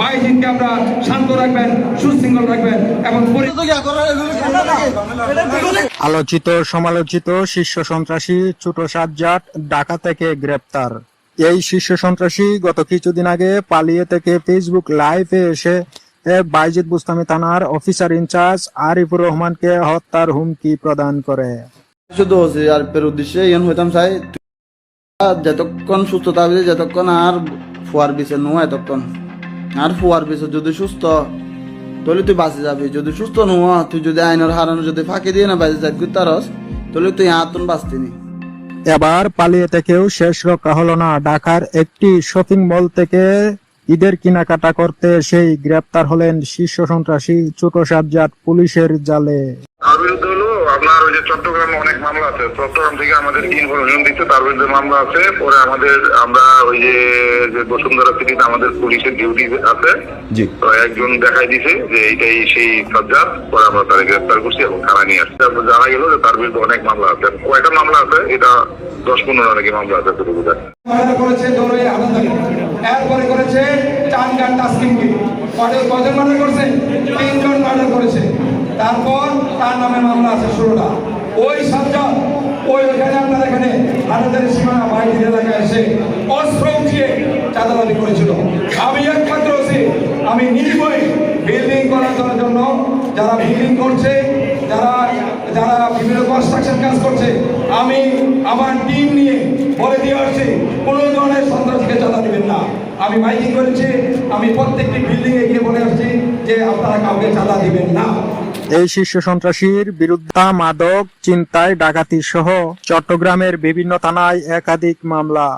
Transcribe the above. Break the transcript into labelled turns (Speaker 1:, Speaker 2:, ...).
Speaker 1: বাইজিনকে আমরা শান্ত রাখবেন সুশৃঙ্খল রাখবেন এবং
Speaker 2: আলোচিত সমালোচিত শীর্ষ সন্ত্রাসী ছোট সাজ্জাদ ঢাকা থেকে গ্রেপ্তার। এই শীর্ষ সন্ত্রাসী গত কিছুদিন আগে পালিয়ে থেকে ফেসবুক লাইভে এসে বাইজিদ বুস্তামি থানার অফিসার ইনচার্জ আরিফুর রহমানকে হত্যার হুমকি প্রদান করে।
Speaker 3: শুধু হচ্ছে আর উদ্দেশ্যে ইয়ান হইতাম চাই যতক্ষণ সুস্থ থাকবে যতক্ষণ আর ফুয়ার বিছে নো এতক্ষণ। আর ফুয়ার বিছে যদি সুস্থ তাহলে তুই বাঁচে যাবি। যদি সুস্থ নোয়া তুই যদি আইনের হারানো যদি ফাঁকি দিয়ে না বাঁচে যাবি তারস তাহলে তুই আতন বাঁচতিনি।
Speaker 2: এবার পালিয়ে থেকেও শেষ রক্ষা হলো না। ঢাকার একটি শপিং মল থেকে ঈদের কেনাকাটা করতে সেই গ্রেপ্তার হলেন শীর্ষ সন্ত্রাসী ছোট সাজ্জাদ পুলিশের জালে।
Speaker 4: আপনার ওই যে চট্টগ্রামে অনেক মামলা আছে। চট্টগ্রাম থেকে আমাদের তিন প্রশাসন দিচ্ছে তার বিরুদ্ধে মামলা আছে। পরে আমাদের আমরা ওই যে যে বসুন্ধরা সিটিতে আমাদের পুলিশের ডিউটি আছে।
Speaker 5: জি।
Speaker 4: তো একজন দেখাই দিছে যে এইটাই সেই সাজ্জাদ পরে আমরা তাকে গ্রেফতার করছি এবং থানায় নিয়ে আসছি। তারপর জানা গেল যে তার বিরুদ্ধে অনেক মামলা আছে। কয়টা মামলা আছে? এটা দশ পনেরো নাকি মামলা আছে
Speaker 1: এরপরে করেছে কয়জন মার্ডার করেছে? তিনজন মার্ডার করেছে। তারপর তার নামে মামলা আছে ষোলোটা ওই সাতজন ওই ওখানে আপনার এখানে হাটাদের সীমানা বাইরের এলাকায় এসে অস্ত্র উঠিয়ে চাঁদা দাবি করেছিল। আমি একমাত্র আছি। আমি নির্ভয়ে। বিল্ডিং করার জন্য যারা বিল্ডিং করছে, যারা যারা বিভিন্ন কনস্ট্রাকশন কাজ করছে, আমি আমার টিম নিয়ে বলে দিয়ে আসছি, কোনো ধরনের সন্ত্রাসকে চাঁদা দিবেন না। আমি মাইকিং করেছি, আমি প্রত্যেকটি বিল্ডিং এ গিয়ে বলে আসছি যে আপনারা কাউকে চাঁদা দিবেন না।
Speaker 2: এই শীর্ষ সন্ত্রাসীর বিরুদ্ধে মাদক চিন্তায় ডাকাতি সহ চট্টগ্রামের বিভিন্ন থানায় একাধিক মামলা।